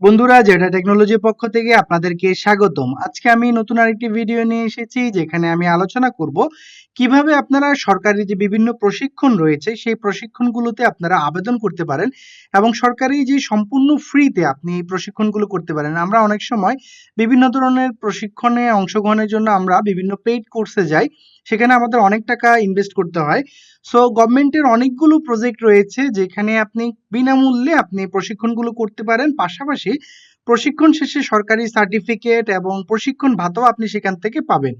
বন্ধুরা, জেডা টেকনোলজির পক্ষ থেকে আপনাদেরকে স্বাগতম। আজকে আমি নতুন আরেকটি ভিডিও নিয়ে এসেছি, যেখানে আমি আলোচনা করব কীভাবে আপনারা সরকারি যে বিভিন্ন প্রশিক্ষণ রয়েছে, সেই প্রশিক্ষণগুলোতে আপনারা আবেদন করতে পারেন এবং সরকারি যে সম্পূর্ণ ফ্রিতে আপনি এই প্রশিক্ষণগুলো করতে পারেন। আমরা অনেক সময় বিভিন্ন ধরনের প্রশিক্ষণে অংশগ্রহণের জন্য আমরা বিভিন্ন পেইড কোর্সে যাই সেখানে আমাদের অনেক টাকা ইনভেস্ট করতে হয়। সো গভর্নমেন্টের অনেকগুলো প্রজেক্ট রয়েছে যেখানে আপনি বিনামূল্যে আপনি প্রশিক্ষণগুলো করতে পারেন। পাশাপাশি প্রশিক্ষণ শেষে সরকারি সার্টিফিকেট এবং প্রশিক্ষণ ভাতাও আপনি সেখান থেকে পাবেন।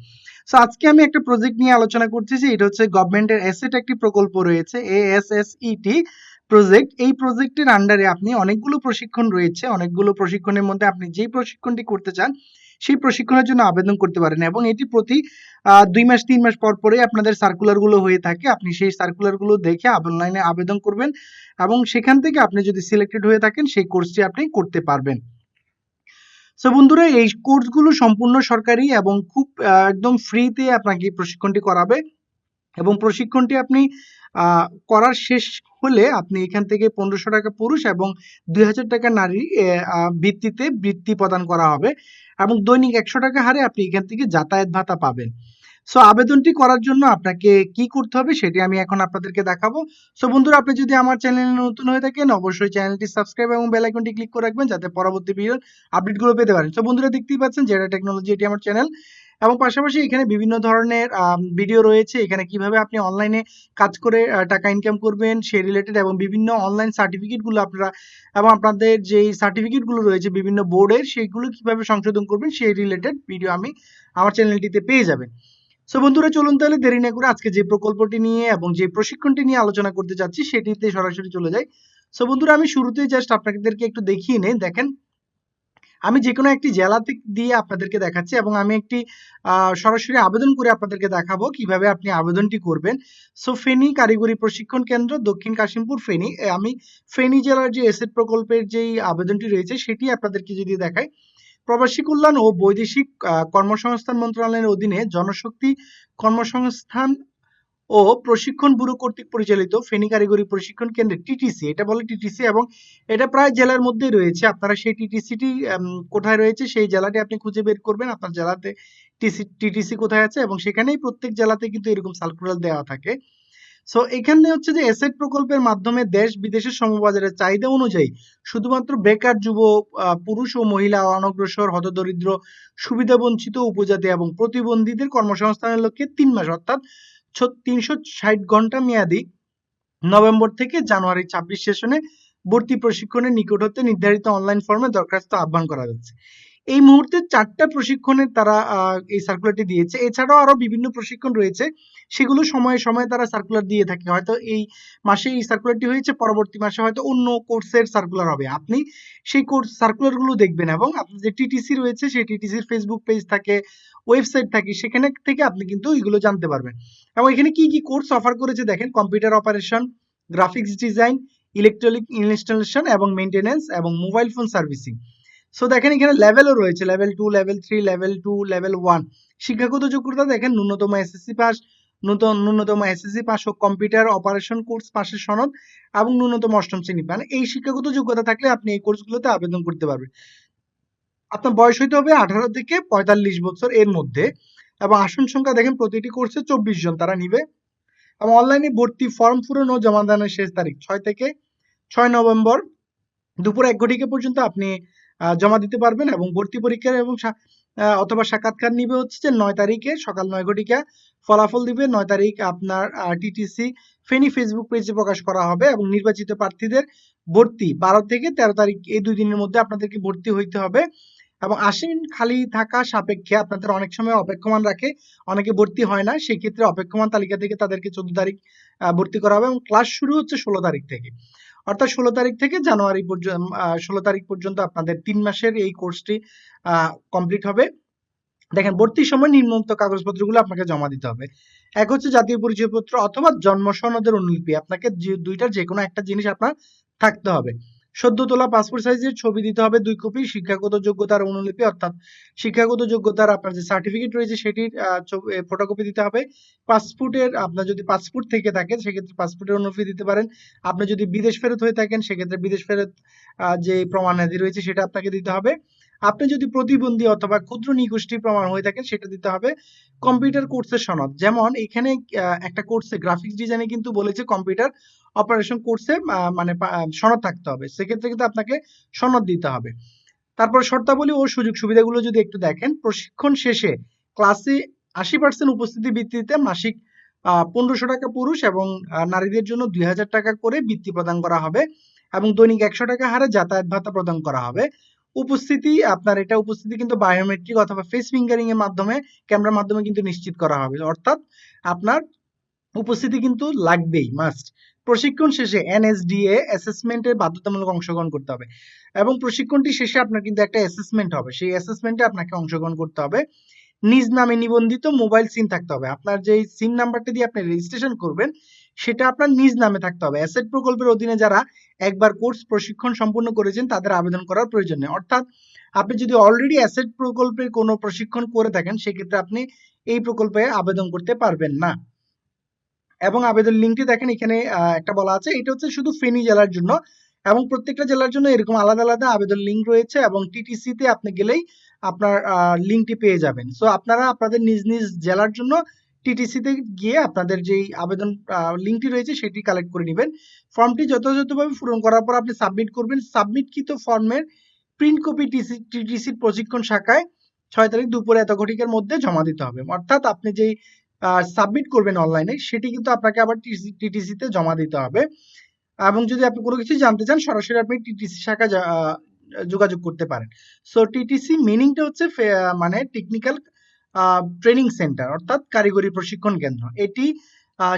সো আজকে আমি একটা প্রজেক্ট নিয়ে আলোচনা করছি যে এটা হচ্ছে গভর্নমেন্টের অ্যাসেট একটি প্রকল্প রয়েছে এএসএসইটি প্রজেক্ট এই প্রজেক্টের আন্ডারে আপনি অনেকগুলো প্রশিক্ষণ রয়েছে। অনেকগুলো প্রশিক্ষণের মধ্যে আপনি যেই প্রশিক্ষণটি করতে চান সেই প্রশিক্ষণের জন্য আবেদন করতে পারেন এবং এটি প্রতি দুই মাস, তিন মাস পর পরে আপনাদের সার্কুলারগুলো হয়ে থাকে। আপনি সেই সার্কুলারগুলো দেখে অনলাইনে আবেদন করবেন এবং সেখান থেকে আপনি যদি সিলেক্টেড হয়ে থাকেন, সেই কোর্সটি আপনি করতে পারবেন। সো বন্ধুরা, এই কোর্সগুলো সম্পূর্ণ সরকারি এবং খুব একদম ফ্রিতে আপনাকে প্রশিক্ষণটি করাবে। এবং প্রশিক্ষণটি আপনি করার শেষ হলে আপনি এখান থেকে পনেরোশো টাকা পুরুষ এবং দুই হাজার টাকা নারী ভিত্তিতে বৃত্তি প্রদান করা হবে এবং দৈনিক একশো টাকা হারে আপনি এখান থেকে যাতায়াত ভাতা পাবেন। সো, আবেদনটি করার জন্য আপনাকে কি করতে হবে সেটি আমি এখন আপনাদেরকে দেখাবো। সো, বন্ধুরা, আপনি যদি আমার চ্যানেলে নতুন হয়ে থাকেন, অবশ্যই চ্যানেলটি সাবস্ক্রাইব এবং বেল আইকনটি ক্লিক করে রাখবেন যাতে পরবর্তী ভিডিওর আপডেটগুলো পেতে পারেন। সো, বন্ধুরা, দেখতেই পাচ্ছেন জেডা টেকনোলজি, এটি আমার চ্যানেল। এবং পাশাপাশি এখানে বিভিন্ন ধরনের ভিডিও রয়েছে। এখানে কীভাবে আপনি অনলাইনে কাজ করে টাকা ইনকাম করবেন, সে রিলেটেড এবং বিভিন্ন অনলাইন সার্টিফিকেটগুলো আপনারা, এবং আপনাদের যেই সার্টিফিকেটগুলো রয়েছে বিভিন্ন বোর্ডের সেইগুলো কীভাবে সংশোধন করবেন, সেই রিলেটেড ভিডিও আমি আমার চ্যানেলটিতে পেয়ে যাবেন। সো বন্ধুরা, চলুন তাহলে দেরি না করে আজকে যে প্রকল্পটি নিয়ে এবং যে প্রশিক্ষণটি নিয়ে আলোচনা করতে যাচ্ছি সেটিতে সরাসরি চলে যাই। সো বন্ধুরা, আমি শুরুতেই জাস্ট আপনাদেরকে একটু দেখিয়ে নেই। দেখেন আমি যে কোনো একটি জেলাতে দিয়ে আপনাদেরকে দেখাচ্ছি এবং আমি একটি সরাসরি আবেদন করে আপনাদেরকে দেখাবো কীভাবে আপনি আবেদনটি করবেন। সো ফেনী কারিগরি প্রশিক্ষণ কেন্দ্র, দক্ষিণ কাশিমপুর ফেনী আমি ফেনী জেলার যে এসেট প্রকল্পের যেই আবেদনটি রয়েছে সেটি আপনাদেরকে যদি দেখাই। প্রবাসী কল্যাণ ও বৈদেশিক কর্মসংস্থান মন্ত্রণালয়ের অধীনে জনশক্তি কর্মসংস্থান ও প্রশিক্ষণ ব্যুরো কর্তৃক পরিচালিত ফেনী কারিগরি প্রশিক্ষণ কেন্দ্রে টিটিসি এটা বলে টিটিসি এবং এটা প্রায় জেলার মধ্যেই রয়েছে। আপনারা সেই টিটিসিটি কোথায় রয়েছে সেই জেলাটি আপনি খুঁজে বের করবেন। আপনার জেলাতে টিটিসি কোথায় আছে এবং সেখানেই প্রত্যেক জেলাতে কিন্তু এরকম সার্কুলার দেওয়া থাকে। সো এখানে হচ্ছে যে এসেট প্রকল্পের মাধ্যমে দেশ বিদেশের সমবাজারের চাহিদা অনুযায়ী শুধুমাত্র বেকার যুব পুরুষ ও মহিলা অনগ্রসর, হতদরিদ্র, সুবিধাবঞ্চিত উপজাতি এবং প্রতিবন্ধীদের কর্মসংস্থানের লক্ষ্যে তিন মাস অর্থাৎ তিনশো ষাট ঘণ্টা মেয়াদি নভেম্বর থেকে জানুয়ারি ছাব্বিশ সেশনে ভর্তি প্রশিক্ষণের নিকট হতে নির্ধারিত অনলাইন ফর্মে দরখাস্ত আহ্বান করা যাচ্ছে এই মুহূর্তে চারটা প্রশিক্ষণের তারা এই সার্কুলারটি দিয়েছে। এছাড়াও আরও বিভিন্ন প্রশিক্ষণ রয়েছে, সেগুলো সময়ে সময়ে তারা সার্কুলার দিয়ে থাকে। হয়তো এই মাসে এই সার্কুলারটি হয়েছে, পরবর্তী মাসে হয়তো অন্য কোর্সের সার্কুলার হবে। আপনি সেই কোর্স সার্কুলারগুলো দেখবেন এবং আপনার যে টিটিসি রয়েছে, সেই টিটিসির ফেসবুক পেজ থাকে ওয়েবসাইট থাকে, সেখানে থেকে আপনি কিন্তু এগুলো জানতে পারবেন। এবং এখানে কি কি কোর্স অফার করেছে দেখেন computer operation graphics design electronic installation এবং মেইনটেনেন্স এবং মোবাইল ফোন সার্ভিসিং সো দেখেন এখানে লেভেলও রয়েছে level two level three level two level one শিক্ষাগত যোগ্যতা দেখেন, ন্যূনতম এসএসসি পাস ন্যূনতম ন্যূনতম এসএসসি পাস ও কম্পিউটার অপারেশন কোর্স পাশের সনদ এবং ন্যূনতম অষ্টম শ্রেণি পান। এই শিক্ষাগত যোগ্যতা থাকলে আপনি এই কোর্সগুলোতে আবেদন করতে পারবেন। আপনার বয়স হইতে হবে আঠারো থেকে পঁয়তাল্লিশ বছর এর মধ্যে এবং আসন সংখ্যা দেখেন, প্রতিটি কোর্সে চব্বিশ জন তারা নিবে। এবং অনলাইনে ভর্তি ফর্ম পূরণ ও জমা দানের শেষ তারিখ, ছয় থেকে ছয় নভেম্বর দুপুর এক ঘটিকা পর্যন্ত আপনি জমা দিতে পারবেন এবং ভর্তি পরীক্ষার এবং অথবা সাক্ষাৎকার নিবে হচ্ছে যে নয় তারিখে, সকাল নয় ঘটিকা। ফলাফল দিবে নয় তারিখ আপনার টিটিসি ফেনী ফেসবুক পেজে প্রকাশ করা হবে এবং নির্বাচিত প্রার্থীদের ভর্তি বারো থেকে তেরো তারিখ এই দুই দিনের মধ্যে আপনাদেরকে ভর্তি হইতে হবে। এবং আসীন খালি থাকা সাপেক্ষে আপনাদের অনেক সময় অপেক্ষমান রাখে, অনেকে ভর্তি হয় না, সেক্ষেত্রে অপেক্ষমান তালিকা থেকে তাদেরকে চোদ্দ তারিখ ভর্তি করা হবে এবং ক্লাস শুরু হচ্ছে ষোলো তারিখ থেকে। অর্থাৎ ষোলো তারিখ থেকে জানুয়ারি পর্যন্ত ষোলো তারিখ পর্যন্ত আপনাদের তিন মাসের এই কোর্সটি কমপ্লিট হবে। দেখেন, ভর্তির সময় নিম্নোক্ত কাগজপত্রগুলো আপনাকে জমা দিতে হবে। এক হচ্ছে জাতীয় পরিচয়পত্র অথবা জন্ম সনদের অনুলিপি। আপনাকে দুইটার যে কোনো একটা জিনিস আপনার থাকতে হবে। সদ্য তোলা পাসপোর্ট সাইজের ছবি দিতে হবে, দুই কপি শিক্ষাগত যোগ্যতার অনুলিপি অর্থাৎ শিক্ষাগত যোগ্যতার আপনার যে সার্টিফিকেট রয়েছে সেটির ফটোকপি দিতে হবে। পাসপোর্টের আপনার যদি পাসপোর্ট থেকে থাকে সেক্ষেত্রে পাসপোর্টের অনুলিপি দিতে পারেন। আপনি যদি বিদেশ ফেরত হয়ে থাকেন, সেক্ষেত্রে বিদেশ ফেরত যে প্রমাণাদি রয়েছে সেটা আপনাকে দিতে হবে। আপনি যদি প্রতিবন্ধী অথবা ক্ষুদ্র নিগোষ্ঠী প্রমাণ হয়ে থাকেন, সেটা দিতে হবে কম্পিউটার কোর্সের সনদ। যেমন এখানে একটা কোর্সে গ্রাফিক্স ডিজাইনে কিন্তু বলেছে কম্পিউটার অপারেশন কোর্সে মানে সনদ থাকতে হবে। সেক্ষেত্রে কিন্তু আপনাকে সনদ দিতে হবে। তারপর শর্তাবলী ও সুযোগ সুবিধাগুলো যদি একটু দেখেন, প্রশিক্ষণ শেষে ক্লাসে আশি পার্সেন্ট উপস্থিতি ভিত্তিতে মাসিক পনেরোশো টাকা পুরুষ এবং নারীদের জন্য দুই হাজার টাকা করে বৃত্তি প্রদান করা হবে এবং দৈনিক একশো টাকা হারে যাতায়াত ভাতা প্রদান করা হবে। উপস্থিতি, আপনার এটা উপস্থিতি কিন্তু বায়োমেট্রিক অথবা ফেস ফিঙ্গারিং এর মাধ্যমে ক্যামেরার মাধ্যমে কিন্তু নিশ্চিত করা হবে। অর্থাৎ আপনার উপস্থিতি কিন্তু লাগবেই মাস্ট প্রশিক্ষণ শেষে এনএসডিএ অ্যাসেসমেন্টের বাধ্যতামূলক অংশগ্রহণ করতে হবে। এবং প্রশিক্ষণটি শেষে আপনার কিন্তু একটা অ্যাসেসমেন্ট হবে। সেই অ্যাসেসমেন্টে আপনাকে অংশগ্রহণ করতে হবে। নিজ নামে নিবন্ধিত মোবাইল সিম থাকতে হবে। আপনার যে সিম নাম্বারটা দিয়ে আপনি রেজিস্ট্রেশন করবেন, সেটা আপনার নিজ নামে থাকতে হবে। অ্যাসেট প্রকল্পের অধীনে যারা একবার কোর্স প্রশিক্ষণ সম্পূর্ণ করেছেন, তাদের আবেদন করার প্রয়োজন নেই। অর্থাৎ আপনি যদি অলরেডি অ্যাসেট প্রকল্পের কোনো প্রশিক্ষণ করে থাকেন, সেক্ষেত্রে আপনি এই প্রকল্পে আবেদন করতে পারবেন না। এবং আবেদন লিঙ্কটি দেখেন, এখানে একটা বলা আছে, এটা হচ্ছে শুধু ফেনী জেলার জন্য। এবং প্রত্যেকটা জেলার জন্য এরকম আলাদা আলাদা আবেদন লিঙ্ক রয়েছে এবং টিটিসি তে আপনি গেলেই আপনার লিঙ্কটি পেয়ে যাবেন। সো আপনারা আপনাদের নিজ নিজ জেলার জন্য টিটিসি তে গিয়ে আপনাদের যেই আবেদন লিঙ্কটি রয়েছে সেটি কালেক্ট করে নেবেন। ফর্মটি যথাযথভাবে পূরণ করার পর আপনি সাবমিট করবেন। সাবমিটকৃত ফর্মের প্রিন্ট কপি টিসি টিটিসির প্রশিক্ষণ শাখায় ছয় তারিখ দুপুরে এত ঘটিকের মধ্যে জমা দিতে হবে। অর্থাৎ আপনি যেই সাবমিট করবেন অনলাইনে সেটি কিন্তু আপনাকে আবার টিটিসি তে জমা দিতে হবে। এবং যদি আপনি কোনো কিছু জানতে চান, সরাসরি আপনি টিটিসি শাখা যোগাযোগ করতে পারেন। সো টিটিসি মিনিংটা হচ্ছে মানে টেকনিক্যাল ট্রেনিং সেন্টার অর্থাৎ কারিগরি প্রশিক্ষণ কেন্দ্র। এটি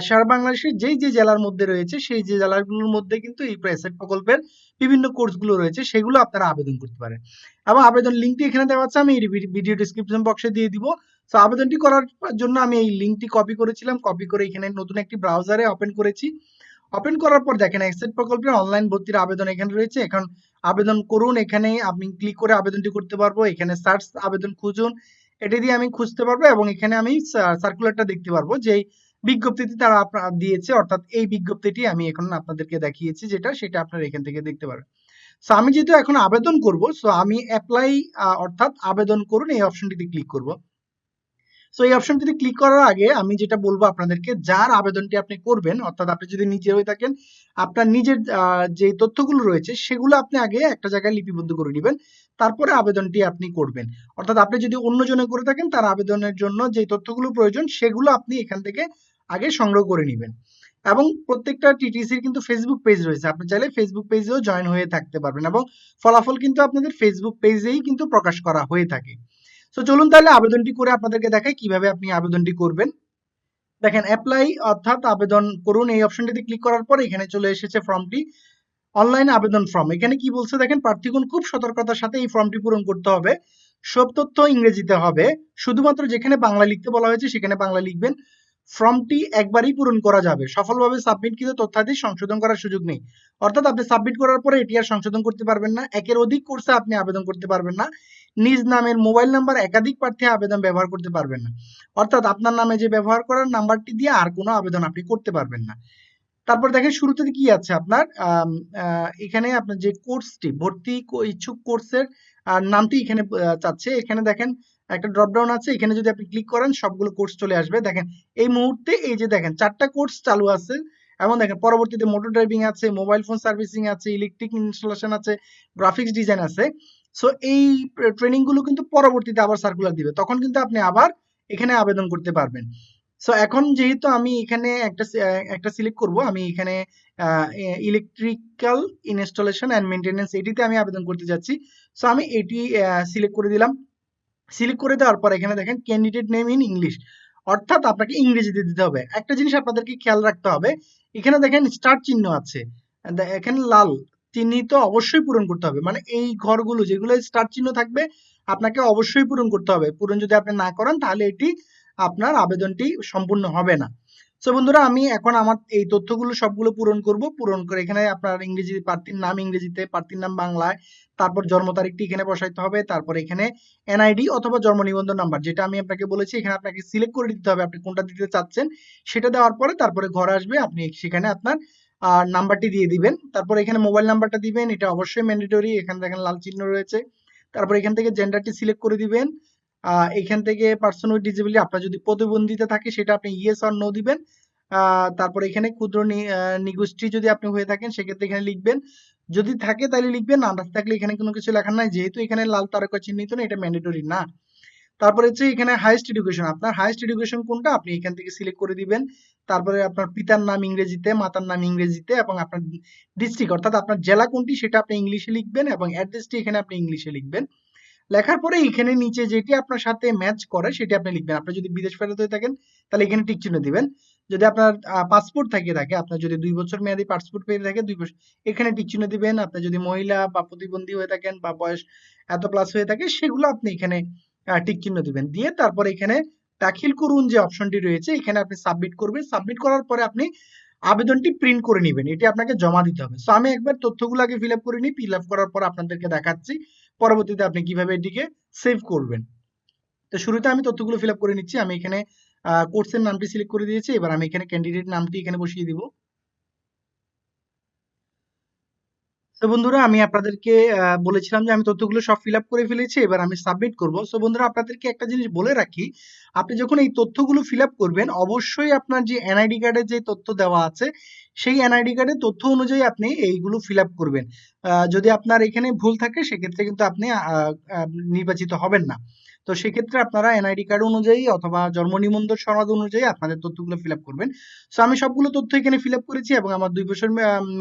সারা বাংলাদেশের যেই যে জেলার মধ্যে রয়েছে, সেই যে জেলাগুলোর মধ্যে কিন্তু এই প্রেসেট প্রকল্পের বিভিন্ন কোর্সগুলো রয়েছে, সেগুলো আপনারা আবেদন করতে পারেন। এবং আবেদন লিঙ্কটি এখানে দেওয়া আছে, আমি এই ভিডিও ডিসক্রিপশন বক্সে দিয়ে দিব। তো আবেদনটি করার জন্য আমি এই লিঙ্কটি কপি করেছিলাম কপি করে এখানে নতুন একটি ব্রাউজারে ওপেন করেছি। ওপেন করার পর দেখেন এক্সেট প্রকল্পের অনলাইন ভর্তির আবেদন এখানে রয়েছে। এখন আবেদন করুন, এখানে আপনি ক্লিক করে আবেদনটি করতে পারব। এখানে সার্চ আবেদন খুঁজুন। এটি দিয়ে আমি খুঁজতে পারব এবং এখানে আমি সার্কুলারটা দেখতে পারব যে বিজ্ঞপ্তিটি তারা আপনার দিয়েছে, অর্থাৎ এই বিজ্ঞপ্তিটি আমি এখন আপনাদেরকে দেখিয়েছি যেটা, সেটা আপনারা এখান থেকে দেখতে পারবেন সো আমি যেহেতু এখন আবেদন করব সো আমি অ্যাপ্লাই অর্থাৎ আবেদন করুন, এই অপশনটিতে ক্লিক করব। সো এই অপশনটিতে ক্লিক করার আগে আমি যেটা বলব আপনাদেরকে, যার আবেদনটি আপনি করবেন, অর্থাৎ আপনি যদি নিজে হয়ে থাকেন, আপনার নিজের যে তথ্যগুলো রয়েছে, সেগুলো আপনি আগে একটা জায়গায় লিপিবদ্ধ করে নেবেন, তারপরে আবেদনটি আপনি করবেন। অর্থাৎ আপনি যদি অন্য জনে করে থাকেন, তার আবেদনের জন্য যে তথ্যগুলো প্রয়োজন, সেগুলো আপনি এখান থেকে আগে সংগ্রহ করে নেবেন। এবং প্রত্যেকটা টিটিসির কিন্তু ফেসবুক পেজ রয়েছে, আপনি চাইলে ফেসবুক পেজেও জয়েন হয়ে থাকতে পারবেন এবং ফলাফল কিন্তু আপনাদের ফেসবুক পেজেই কিন্তু প্রকাশ করা হয়ে থাকে। তো চলুন তাহলে আবেদনটি করে আপনাদেরকে দেখাই কীভাবে আপনি আবেদনটি করবেন। দেখেন অ্যাপ্লাই অর্থাৎ আবেদন করুন এই অপশনটিতে ক্লিক করার পর এখানে চলে এসেছে ফর্মটি অনলাইন আবেদন ফর্ম এখানে কি বলছে দেখেন, প্রার্থীগুণ খুব সতর্কতার সাথে এই ফর্মটি পূরণ করতে হবে। সব তথ্য ইংরেজিতে হবে। শুধুমাত্র যেখানে বাংলা লিখতে বলা হয়েছে সেখানে বাংলা লিখবেন। ফর্মটি একবারই পূরণ করা যাবে। সফলভাবে সাবমিটকৃত তথ্যাদি সংশোধন করার সুযোগ নেই। অর্থাৎ আপনি সাবমিট করার পরে এটি আর সংশোধন করতে পারবেন না। একের অধিক কোর্সে আপনি আবেদন করতে পারবেন না। নিজ নামের মোবাইল নাম্বার একাধিক প্রার্থী আবেদন ব্যবহার করতে পারবেন না। অর্থাৎ আপনার নামে যে ব্যবহার করার নাম্বারটি দিয়ে আর কোনো আবেদন আপনি করতে পারবেন না। তারপর দেখেন শুরুতে কি আছে আপনার? এখানে আপনার যে কোর্সটি, ভর্তি ইচ্ছুক কোর্সের নামটি এখানে চাচ্ছে। এখানে দেখেন একটা ড্রপ ডাউন আছে, এখানে যদি আপনি ক্লিক করেন, সবগুলো কোর্স চলে আসবে। দেখেন, এই মুহূর্তে এই যে দেখেন, চারটা কোর্স চালু আছে। এবং দেখেন, পরবর্তীতে মোটর ড্রাইভিং আছে মোবাইল ফোন সার্ভিসিং আছে ইলেকট্রিক ইনস্টলেশন আছে গ্রাফিক্স ডিজাইন আছে। সো এই ট্রেনিংগুলো কিন্তু পরবর্তীতে আবার সার্কুলার দিবে। তখন কিন্তু আপনি আবার এখানে আবেদন করতে পারবেন। সো এখন যেহেতু আমি এখানে একটা একটা সিলেক্ট করব, আমি এখানে ইলেকট্রিক্যাল ইনস্টলেশন অ্যান্ড মেনটেনেন্স এটিতে আমি আবেদন করতে যাচ্ছি। সো আমি এটি সিলেক্ট করে দিলাম। সিলেক্ট করে দেওয়ার পর এখানে দেখেন ক্যান্ডিডেট নেম ইন ইংলিশ অর্থাৎ আপনাকে ইংরেজিতে দিতে হবে। একটা জিনিস আপনাদেরকে খেয়াল রাখতে হবে, এখানে দেখেন স্টার চিহ্ন আছে এখানে লাল চিহ্নিত অবশ্যই পূরণ করতে হবে মানে এই ঘরগুলো যেগুলো স্টার চিহ্ন থাকবে, আপনাকে অবশ্যই পূরণ করতে হবে। পূরণ যদি আপনি না করেন, তাহলে এটি আপনার আবেদনটি সম্পূর্ণ হবে না। সো বন্ধুরা, আমি এখন আমার এই তথ্যগুলো সবগুলো পূরণ করব। পূরণ করে এখানে আপনার ইংরেজি প্রার্থীর নাম ইংরেজিতে, প্রার্থীর নাম বাংলায়, তারপর জন্ম তারিখটি এখানে বসাইতে হবে, তারপর এখানে এনআইডি অথবা জন্ম নিবন্ধন নাম্বার, যেটা আমি আপনাকে বলেছি, এখানে আপনাকে সিলেক্ট করে দিতে হবে আপনি কোনটা দিতে চাচ্ছেন। সেটা দেওয়ার পরে তারপরে ঘর আসবে, আপনি সেখানে আপনার নাম্বারটি দিয়ে দিবেন। তারপর এখানে মোবাইল নাম্বারটা দিবেন, এটা অবশ্যই ম্যান্ডেটরি এখানে দেখেন লাল চিহ্ন রয়েছে। তারপর এখান থেকে জেন্ডারটি সিলেক্ট করে দিবেন। এখান থেকে পার্সন উইথ ডিসেবিলিটি আপনার যদি প্রতিবন্ধিতা থাকে, সেটা আপনি ইয়েস আর নো দিবেন। তারপর এখানে ক্ষুদ্র নিগোষ্ঠী যদি আপনি হয়ে থাকেন, সেক্ষেত্রে এখানে লিখবেন। যদি থাকে তাহলে লিখবেন, না থাকলে এখানে কোনো কিছু লেখার নাই। যেহেতু এখানে লাল তারকা চিহ্নিত না, এটা ম্যান্ডেটরি না। তারপরে হচ্ছে এখানে হাইয়েস্ট এডুকেশন আপনার হাইয়েস্ট এডুকেশন কোনটা? আপনি এখান থেকে সিলেক্ট করে দিবেন। তারপরে আপনার পিতার নাম ইংরেজিতে, মাতার নাম ইংরেজিতে এবং আপনার ডিস্ট্রিক্ট অর্থাৎ আপনার জেলা কোনটি, সেটা আপনি ইংলিশে লিখবেন এবং অ্যাড্রেসটি এখানে আপনি ইংলিশে লিখবেন। লেখার পরে এখানে নিচে যেটি আপনার সাথে ম্যাচ করে, সেটি আপনি লিখবেন। আপনি যদি বিদেশ ফেরত হয়ে থাকেন, তাহলে এখানে টিক চিহ্ন দিবেন। যদি আপনার পাসপোর্ট থাকে থাকে, আপনার যদি দুই বছর মেয়াদি পাসপোর্ট পেয়ে থাকে, দুই বছর এখানে টিক চিহ্ন দিবেন। আপনি যদি মহিলা বা প্রতিবন্ধী হয়ে থাকেন বা বয়স এত প্লাস হয়ে থাকে, সেগুলো আপনি এখানে টিক চিহ্ন দিবেন। দিয়ে তারপর এখানে দাখিল করুন যে অপশনটি রয়েছে, এখানে আপনি সাবমিট করবেন। সাবমিট করার পরে আপনি আবেদনটি প্রিন্ট করে নেবেন। এটি আপনাকে জমা দিতে হবে। সো আমি একবার তথ্যগুলো আগে ফিল আপ করে নিই। ফিল আপ করার পর আপনাদেরকে দেখাচ্ছি। পরবর্তীতে আপনি কীভাবে এটিকে সেভ করবেন। তো শুরুতে আমি তথ্যগুলো ফিল করে নিচ্ছি। আমি এখানে কোর্সের নামটি সিলেক্ট করে দিয়েছি। এবার আমি এখানে ক্যান্ডিডেট নামটি এখানে বসিয়ে দিব। তো বন্ধুরা, আমি আপনাদেরকে বলেছিলাম যে আমি তথ্যগুলো সব ফিল আপ করে ফেলেছি, এবার আমি সাবমিট করব। সো বন্ধুরা, আপনাদেরকে একটা জিনিস বলে রাখি, আপনি যখন এই তথ্যগুলো ফিল আপ করবেন, অবশ্যই আপনার যে এনআইডি কার্ডের যে তথ্য দেওয়া আছে, সেই এনআইডি কার্ডের তথ্য অনুযায়ী আপনি এইগুলো ফিল আপ করবেন যদি আপনার এখানে ভুল থাকে, সেক্ষেত্রে কিন্তু আপনি নির্বাচিত হবেন না। তো সেক্ষেত্রে আপনারা এনআইডি কার্ড অনুযায়ী অথবা জন্ম নিবন্ধন সনদ অনুযায়ী আপনাদের তথ্যগুলো ফিল আপ করবেন। সো আমি সবগুলো তথ্য এখানে ফিল আপ করেছি এবং আমার দুই বছর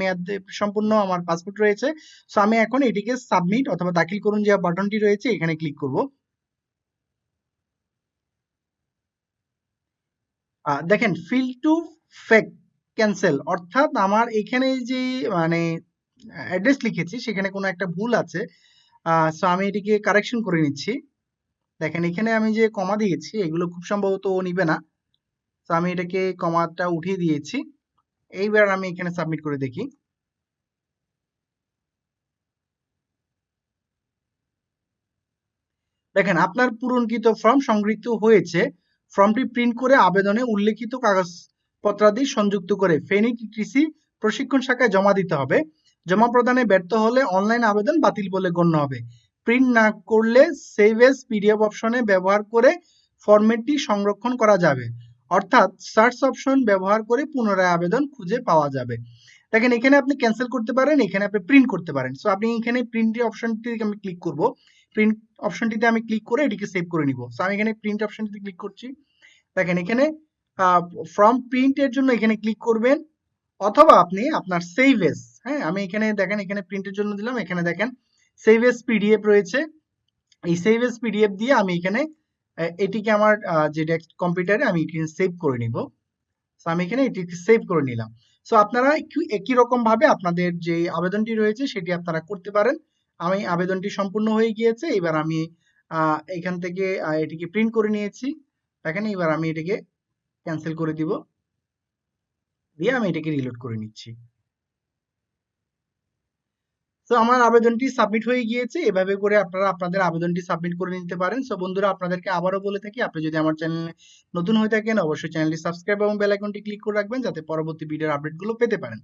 মেয়াদ সম্পূর্ণ আমার পাসপোর্ট রয়েছে। সো আমি এখন এটিকে সাবমিট অথবা দাখিল করুন যে বাটনটি রয়েছে, এখানে ক্লিক করব। দেখেন ফিল টু ফেক ক্যান্সেল অর্থাৎ আমার এখানে যে মানে অ্যাড্রেস লিখেছি, সেখানে কোনো একটা ভুল আছে। সো আমি এটিকে কারেকশন করে নিচ্ছি। দেখেন, এখানে আমি যে কমা দিয়েছি, এগুলো খুব সম্ভবত ও নিবে না। তো আমি এটাকে কমাটা উঠিয়ে দিয়েছি। এইবার আমি এখানে সাবমিট করে দেখি। দেখেন, আপনার পূরণকৃত ফর্ম সংগৃহীত হয়েছে। ফর্মটি প্রিন্ট করে আবেদনে উল্লেখিত কাগজপত্রাদি সংযুক্ত করে ফেনী টিটিসি প্রশিক্ষণ শাখায় জমা দিতে হবে। জমা প্রদানে ব্যর্থ হলে অনলাইন আবেদন বাতিল বলে গণ্য হবে। প্রিন্ট না করলে সেভ এস পিডিএফ অপশনে ব্যবহার করে ফরম্যাটটি সংরক্ষণ করা যাবে। অর্থাৎ সার্চ অপশন ব্যবহার করে পুনরায় আবেদন খুঁজে পাওয়া যাবে। দেখেন, এখানে আপনি ক্যান্সেল করতে পারেন, এখানে আপনি প্রিন্ট করতে পারেন। সো আপনি এখানে প্রিন্ট অপশনটি আমি ক্লিক করব। প্রিন্ট অপশনটিতে আমি ক্লিক করে এটিকে সেভ করে নিব। সো আমি এখানে প্রিন্ট অপশনটিতে ক্লিক করছি। দেখেন, এখানে ফ্রম প্রিন্টের জন্য এখানে ক্লিক করবেন। অথবা আপনি আপনার সেভ এস হ্যাঁ আমি এখানে, দেখেন, এখানে প্রিন্টের জন্য দিলাম। এখানে দেখেন সেভ এস পিডিএফ রয়েছে। এই সেভ এস পিডিএফ দিয়ে আমি এখানে এটিকে আমার যে ডেস্ক কম্পিউটারে আমি সেভ করে নিব। সো আমি এখানে এটিকে সেভ করে নিলাম। সো আপনারা একই রকম ভাবে আপনাদের যে আবেদনটি রয়েছে সেটি আপনারা করতে পারেন। আমি আবেদনটি সম্পূর্ণ হয়ে গিয়েছে, এবার আমি এখান থেকে এটিকে প্রিন্ট করে নিয়েছি। দেখেন, এবার আমি এটিকে ক্যান্সেল করে দিব। দিয়ে আমি এটাকে রিলোড করে নিচ্ছি। তো আমার আবেদনটি সাবমিট হয়ে গিয়েছে। এভাবে করে আপনারা আপনাদের আবেদনটি সাবমিট করে নিতে পারেন। সো বন্ধুরা, আপনাদেরকে আবারও বলে থাকি, আপনি যদি আমার চ্যানেল নতুন হয়ে থাকেন, অবশ্যই চ্যানেলটি সাবস্ক্রাইব এবং বেল আইকনটি ক্লিক করে রাখবেন, যাতে পরবর্তী ভিডিওর আপডেটগুলো পেতে পারেন।